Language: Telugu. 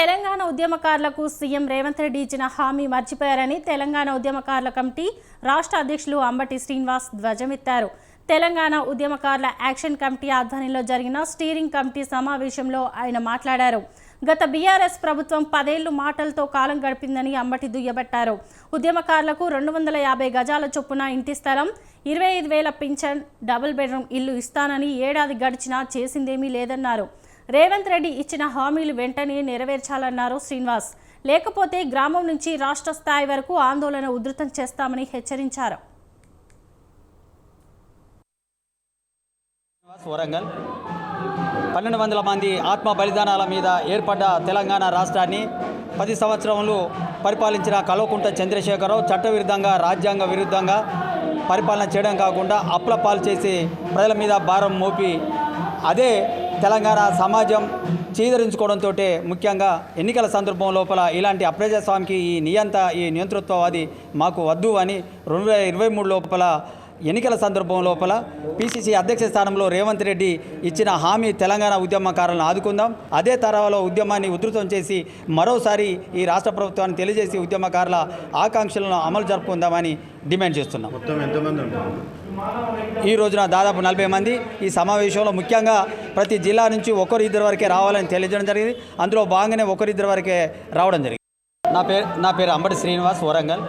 తెలంగాణ ఉద్యమకారులకు సీఎం రేవంత్ రెడ్డి ఇచ్చిన హామీ మర్చిపోయారని తెలంగాణ ఉద్యమకారుల కమిటీ రాష్ట్ర అధ్యక్షులు అంబటి శ్రీనివాస్ ధ్వజమెత్తారు. తెలంగాణ ఉద్యమకారుల యాక్షన్ కమిటీ ఆధ్వర్యంలో జరిగిన స్టీరింగ్ కమిటీ సమావేశంలో ఆయన మాట్లాడారు. గత బీఆర్ఎస్ ప్రభుత్వం పదేళ్ళు మాటలతో కాలం గడిపిందని అంబటి దుయ్యబట్టారు. ఉద్యమకారులకు రెండు వందల యాభై గజాల చొప్పున ఇంటి స్థలం ఇరవై ఐదు వేల పింఛన్ డబుల్ బెడ్రూమ్ ఇల్లు ఇస్తానని ఏడాది గడిచినా చేసిందేమీ లేదన్నారు. రేవంత్ రెడ్డి ఇచ్చిన హామీలు వెంటనే నెరవేర్చాలన్నారు శ్రీనివాస్. లేకపోతే గ్రామం నుంచి రాష్ట్ర స్థాయి వరకు ఆందోళన ఉధృతం చేస్తామని హెచ్చరించారు. వరంగల్. పన్నెండు వందల మంది ఆత్మ బలిదానాల మీద ఏర్పడ్డ తెలంగాణ రాష్ట్రాన్ని పది సంవత్సరములు పరిపాలించిన కల్వకుంట చంద్రశేఖరరావు చట్టవిరుద్ధంగా రాజ్యాంగ విరుద్ధంగా పరిపాలన చేయడం కాకుండా అప్ల పాలు చేసి ప్రజల మీద భారం మోపి అదే తెలంగాణ సమాజం చీదరించుకోవడంతో ముఖ్యంగా ఎన్నికల సందర్భం లోపల ఇలాంటి అప్రజాస్వామికి ఈ నియంత ఈ నియంతృత్వవాది మాకు వద్దు అని రెండు వేల ఇరవై మూడు లోపల ఎన్నికల సందర్భం లోపల పిసిసి అధ్యక్ష స్థానంలో రేవంత్ రెడ్డి ఇచ్చిన హామీ తెలంగాణ ఉద్యమకారులను ఆదుకుందాం. అదే తరహాలో ఉద్యమాన్ని ఉధృతం చేసి మరోసారి ఈ రాష్ట్ర ప్రభుత్వాన్ని తెలియజేసి ఉద్యమకారుల ఆకాంక్షలను అమలు జరుపుకుందామని డిమాండ్ చేస్తున్నాం. మొత్తం ఎంతమంది ఉంటారు? ఈ రోజున దాదాపు నలభై మంది ఈ సమావేశంలో ముఖ్యంగా ప్రతి జిల్లా నుంచి ఒకరు ఇద్దరు వరకే రావాలని తెలియజేయడం జరిగింది. అందులో భాగంగానే ఒకరిద్దరు వరకే రావడం జరిగింది. నా పేరు నా పేరు అంబటి శ్రీనివాస్ వరంగల్.